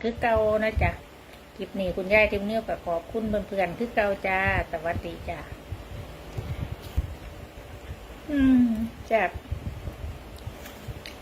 คือเก่านะจ๊ะคลิปนี้คุณยายทิ้งเนื้อกับขอบคุณเพื่อนๆคือเก่าจ้า สวัสดีจ้าอืมจับ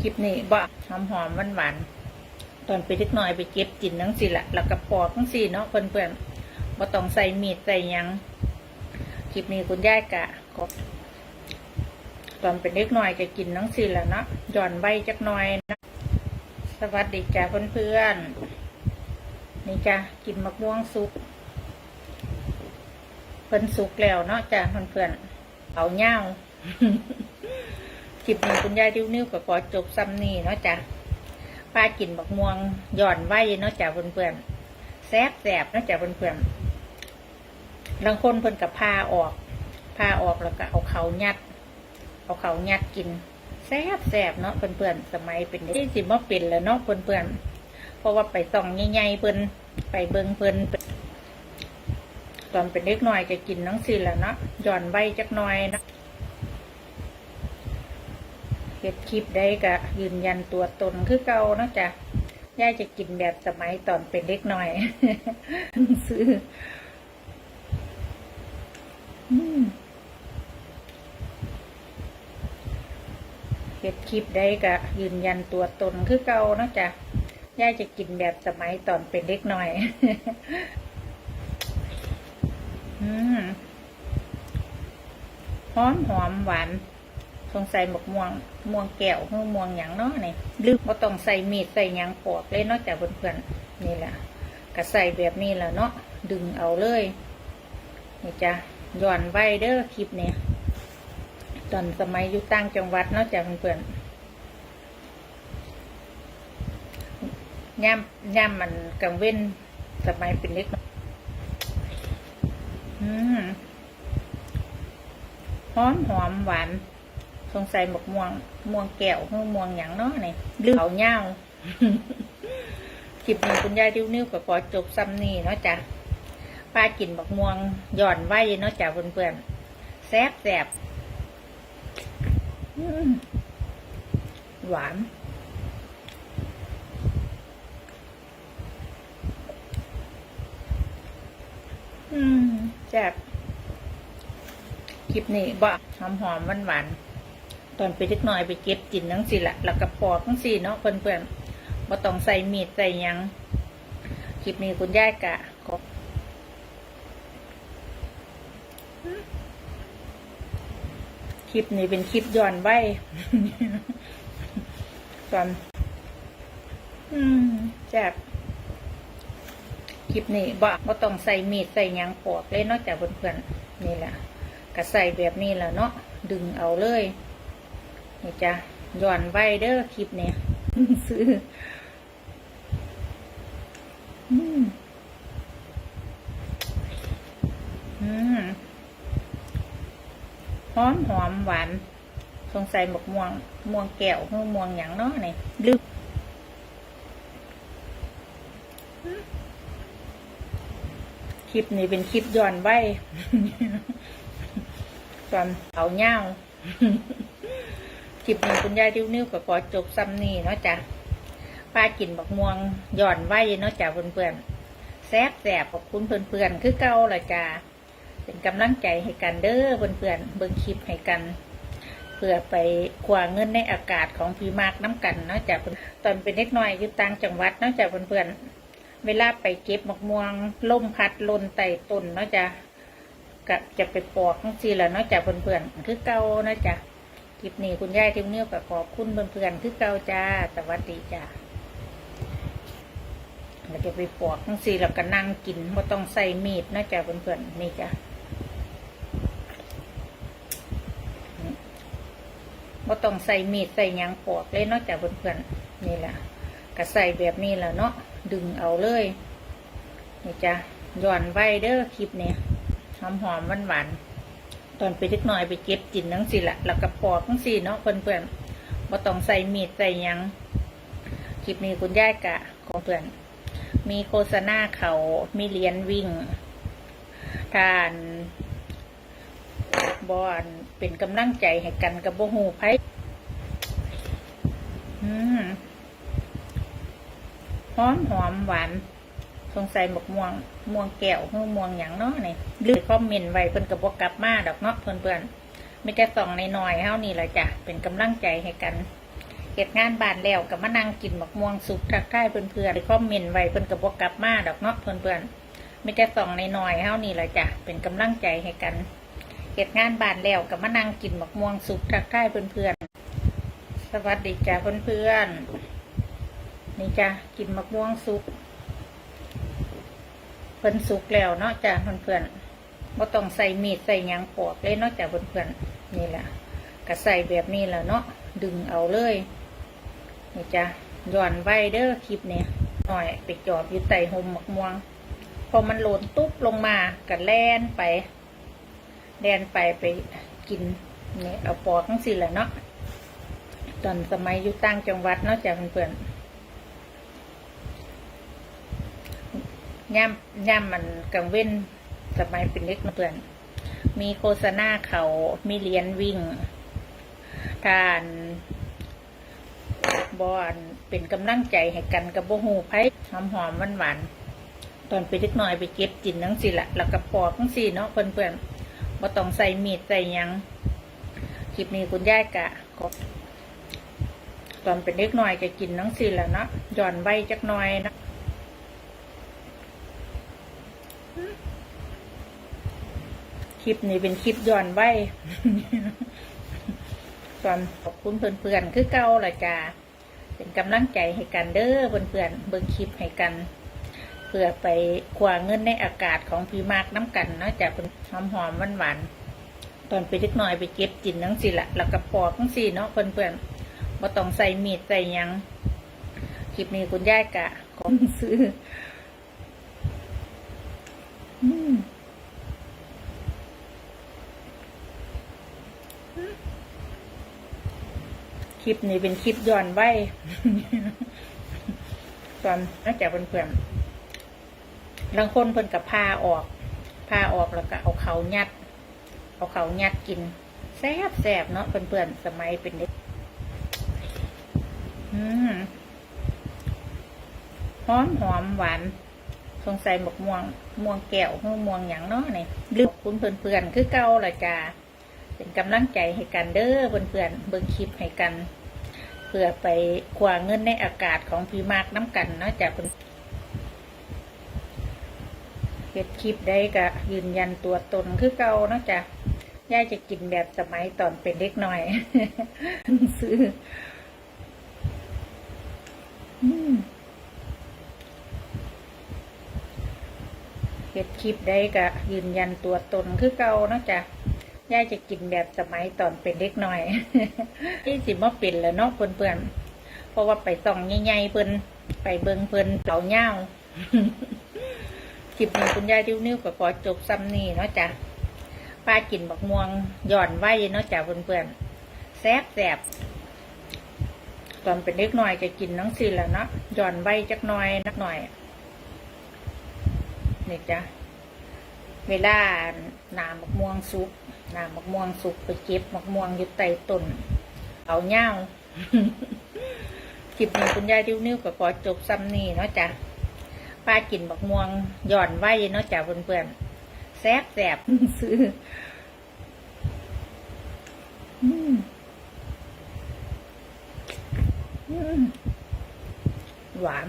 คลิปนี้บ่หอมหอมหวานหวานตอนไปเล็กน้อยไปเก็บจินนังสิละแล้วก็ปอกทั้งสี่เนาะเพื่อนๆบ่ต้องใส่มีดใส่ยังคลิปนี้คุณยายกะก็ตอนเป็นเล็กน้อยก็กินนังสิละเนาะหย่อนใบจักน่อยนะสวัสดีจ้าเพื่อนๆ นี่จ้ากินมะม่วงสุกเพิ่นสุกแล้วเนาะจ้าเพื่อนๆเอาเง่าคลิปนี้คุณยายดิ้วนิ้วกับขอจบซ้ำนี่เนาะจ้าป้ากินมะม่วงหย่อนไว้เนาะจ้าเพื่อนๆแซบแสบเนาะจ้าเพื่อนๆบางคนเพิ่นกับพาออกพาออกแล้วก็เอาเขายัด เอาเขายัดกินแซ่บแซ่บเนาะเพื่อนๆสมัยเป็นเด็กสิมาเป็นแล้วเนาะเพื่อนๆ เพราะว่าไปส่องใหญ่ๆเพื่นไปเบิงเพื่นตอนเป็นเด็กน้อยจะกินน้องสิแล้วเนาะหย่อนใบจักหน่อยนะเฮ็ดคลิปได้ก็ยืนยันตัวตนคือเก่านาะจ้ะย่าจะกินแบบสมัยตอนเป็นเด็กน้อยซื้อเฮ็ดคลิปได้ก็ยืนยันตัวตนคือเก่านาะจ้ะ ย่าจะกินแบบสมัยตอนเป็นเด็กหน่อย อืมหอมหอมหวาน สงสัยหมกม่วง ม่วงแก้วหรือม่วงหยังเนาะนี่ลืมว่าต้องใส่มีดใส่หยังปอกเลยนาะจ้ะเพื่อนๆนี่แหละก็ใส่แบบนี้แหละเนาะดึงเอาเลย นี่จ้ะย้อนไว้เด้อคลิปเนี่ยตอนสมัยอยู่ต่างจังหวัดนาะจ้ะเพื่อนๆ ย่ำย่ำมันกังเว้นสมัยเป็นเล็กน้อยอืมหอมหอมหวาน สงสัยหมกม่วง ม่วงแก้วหรือม่วงหยังเนาะนี่ลืมเอาเงาคลิปนี้คุณยายดิ้วนิ้วกับขอจบซ้ำนี่เนาะจ้ะป้ากินหมกม่วงหย่อนไว้เนาะจ้ะเพื่อนๆแซ่บแซ่บหวาน อืมแซ่บคลิปนี้บ่หอมหอมหวานหวานตอนไปเล็กน้อยไปเก็บจินทั้งสิละแล้วก็ปอกทั้งสี่เนาะเพื่อนๆบ่ต้องใส่มีดใส่ยังคลิปนี้คุณย่ายกะก็คลิปนี้เป็นคลิปย้อนไว้ตอน อืมแซ่บ คลิปนี้บ่บ่ต้องใส่มีดใส่ยังปอกเลยนาะจากเพื่อนๆนี่แหละก็ใส่แบบนี้แหละเนาะดึงเอาเลยนี่จ้ะย้อนไว้เด้อคลิปเนี้ยซื้ออืมอืมหอมหอมหวานสงสัยหมกม่วงม่วงแก้วหรือม่วงหยังเนาะนี่ลืม คลิปนี้เป็นคลิปย้อนไว้ตอนเอาเง่าคลิปนี้คุณยายดิ้วนิ้วกับขอจบซ้ำนี่เนาะจ้ะป้ากินบักม่วงย่อนไว้เนาะจ้ะเพื่อนๆแซ่บแสบขอบคุณเพื่อนๆคือเก่าละจ้ะเป็นกำลังใจให้กันเด้อเพื่อนๆเบิ่งคลิปให้กันเพื่อไปคว้าเงินในอากาศของพีมากน้ำกันเนาะจ้ะตอนเป็นเล็กน้อยอยู่ต่างจังหวัดเนาะจ้ะเพื่อนๆ เวลาไปเก็บมะม่วงล่มพัดลนไต่ต้นเนาะจ้ะก็จะไปปอกทั้งทีละเนาะจ้ะเพื่อนๆคือเก่าเนาะจ้ะคลิปนี้คุณยายทิ้งเนื้อกับขอบคุณเพื่อนๆคือเก่าจ้าสวัสดีจ้าเราจะไปปอกทั้งทีแล้วก็นั่งกินไม่ต้องใส่มีดเนาะจ้ะเพื่อนๆนี่จ้ะบ่ต้องใส่มีดใส่ยังปอกเลยเนอกจากเพื่อนๆนี่แหละก็ใส่แบบนี้แหละเนาะ ดึงเอาเลยนี่จ้ะย้อนไว้เด้อคลิปเนี้ยหอมหอมหวานหวานตอนไปเล็กน้อยไปเก็บจินทั้งสิละแล้วก็ปอกทั้งสี่เนาะเพื่อนๆบ่ต้องใส่มีดใส่ยังคลิปนี้คุณย่ายกะของเพื่อนมีโฆษณาเขามีเหรียญวิ่งทานบอนเป็นกำลังใจให้กันกับโบหูไพอืมหห อมหอมหวาน สงสัยหมกม่วงม่วงแก้วหือม่วงหยังเนาะนี่ลืมคอมเมนต์ไว้เพิ่นก็บ่กลับมาดอกเนาะเพื่อนๆมีแต่ส่องในน้อยๆเฮานี่แหละจ้ะเป็นกำลังใจให้กันเฮ็ดงานบานแล้วก็มานั่งกินหมกม่วงสุกทักทายเพื่อนๆคอมเมนต์ไว้เพิ่นก็บ่กลับมาดอกเนาะเพื่อนๆมีแต่ส่องในน้อยๆเฮานี่แหละจ้ะเป็นกำลังใจให้กันเฮ็ดงานบานแล้วก็มานั่งกินหมกม่วงสุกทักทายเพื่อนๆสวัสดีจ้ะเพื่อนๆนี่อน นี่จ้ะกินมกม่วงสุกเพิ่นสุกแล้วเนาะจ้ะเพื่อนๆบ่ต้องใส่มีดใส่ยังปอกเลยเนาะจ้ะเพื่อนๆนี่แหละก็ใส่แบบนี้แหละเนาะดึงเอาเลยนี่จ้ะย้อนไว้เด้อคลิปเนี่ยหน่อยไปจอบอยู่ใต้หมมกม่วง พอมันหล่นตุ๊บลงมาก็แล่นไปแล่นไปไปกินนี่เอาปอกทั้งสิ้นแหละเนาะตอนสมัยอยู่ต่างจังหวัดเนาะจ้ะเพื่อนๆ ย่ำย่ำมันกังเว้นสมัยเป็นเล็กเพื่อน มีโฆษณาเขามีเรียนวิ่งทานบอนเป็นกำลังใจให้กันกับโบหูไผ่หอมหอมหวานหวานตอนไปเล็กน้อยไปเก็บจินนังสิละแล้วก็ปอกทั้งสี่เนาะเพื่อนเพื่อนๆบ่ต้องใส่มีดใส่ยังคลิปนี้คุณย่ายกะก็ตอนเป็นเล็กน้อยจะกินนังสิละเนาะย้อนไว้จักน่อยนะ คลิปนี้เป็นคลิปย้อนไว้ตอนขอบคุณเพื่อนๆคือเก่าละจ้าเป็นกำลังใจให้กันเด้อเพื่อนๆเบิ่งคลิปให้กัน เพื่อไปคว้าเงินในอากาศของพี่มากน้ำกันเนาะจ้ะเป็นหอมหอมหวานหวานๆตอนไปเล็กน้อยไปเก็บจินนังสิละแล้วก็ปอกทั้งสี่เนาะเพื่อนๆบ่ต้องใส่มีดใส่ยังคลิปนี้คุณย่ายกะขอซื้อ อืม ลิปนี้เป็นคลิปย้อนไว้ตอนน่าจะเพื่อนๆบางคนเพิ่นกับพาออกพาออกแล้วก็เอาเขายัด เอาเขายัดกินแซ่บแซ่บเนาะเพื่อนๆสมัยเป็นเด็กหอมหอมหวานสงสัยหมกม่วงม่วงแก้วหือม่วงหยังเนาะนี่ลืมคุณเพื่อนๆคือเก่าละจ้าเป็นกำลังใจให้กันเด้อเพื่อนๆเบิ่งคลิปให้กัน เพื่อไปคว้าเงินในอากาศของพี่มากน้ำกันเนาะจากเพิ่นเฮ็ดคลิปได้ก็ยืนยันตัวตนคือเก่าเนาะจ้ะย่าจะกินแบบสมัยตอนเป็นเด็กหน่อยซื้อเฮ็ดคลิปได้ก็ยืนยันตัวตนคือเก่าเนาะจ้ะ ย่าจะกินแบบสมัยตอนเป็นเด็กน่อยที่สิมาเป็นแล้วเนาะเพื่อนๆเพราะว่าไปส่องใหญ่ๆเพิ่นไปเบิงเพิ่นเป่าเง่าคลิปนี้คุณยายดิ้วนิ้วก็ขอจบซ้ำนี่เนาะจ้ะป้ากินบักม่วงหย่อนไว้เนาะจ้ะเพื่อนๆแซ่บแซบตอนเป็นเด็กน่อยจะกินน้องสิแล้วเนาะหย่อนไว้จักหน่อยนักหน่อยนี่จ้ะเวลาหนามมะม่วงสุก หนามะม่วงสุกไปเก็บมะม่วงอยู่ใต้ต้นเอาเง่าคลิปนี้คุณยายดิ้วนิ้วก็ขอจบซ้ำนี่เนาะจ้ะป้ากินมะม่วงหย่อนไว้เนาะจ้ะเพื่อนๆแซ่บแซ่บซื้อหวาน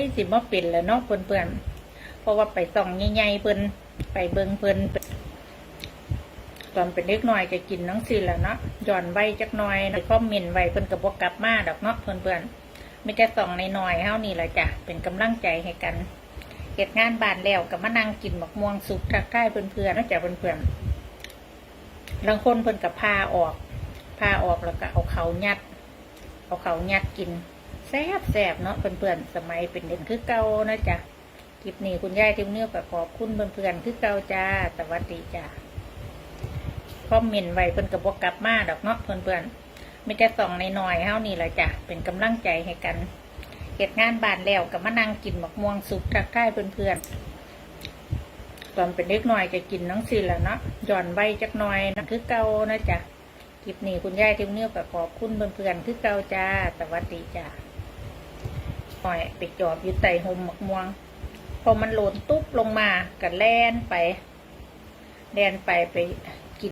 ที่สิมาเป็นแล้วเนาะเพื่อนๆเพราะว่าไปส่องใหญ่ๆเพิ่นไปเบิงเพิ่นตอนเป็นเล็กน้อยจะกินน้องสิแล้วเนาะย้อนไว้จักน่อยนะคอมเมนต์ไว้เพิ่นก็บ่กกลับมาดอกเนาะเพื่อนๆไม่แต่ส่องในน้อยๆเฮานี่แหละจ้ะเป็นกำลังใจให้กันเฮ็ดงานบานแล้วก็มานั่งกินหมกม่วงสุกทักทายเพื่อนๆนะจ้ะเพื่อนๆบางคนเพิ่นก็พาออกพาออกแล้วก็เอาเขายัด เอาเขายัดกิน แซ่บแซ่บเนาะเพื่อนๆสมัยเป็นเด็กคือเก่านะจ๊ะคลิปนี้คุณยายทิ้งเนื้อกับขอบคุณเพื่อนๆคือเก่าจ้าสวัสดีจ้าคอมเมนต์ไว้เพิ่อนกับบกกลับมาดอกเนาะเพื่อนๆไม่แต่ส่องในน้อยๆเฮานี่แหละจ้ะเป็นกำลังใจให้กันเฮ็ดงานบานแล้วก็มานั่งกินหมกม่วงสุกทักทายเพื่อนๆตอนเป็นเด็กน้อยจะกินน้องสิแล้วเนาะย้อนไว้จักหน่อยนะคือเก่านะจ๊ะคลิปนี้คุณยายทิวนิ้วก็ขอบคุณเพื่อนๆคือเก่าจ้าสวัสดีจ้า หอยไปจอบอยู่ใต้หมหมกม่วง พอมันหล่นตุ๊บลงมาก็แล่นไป แล่นไปไป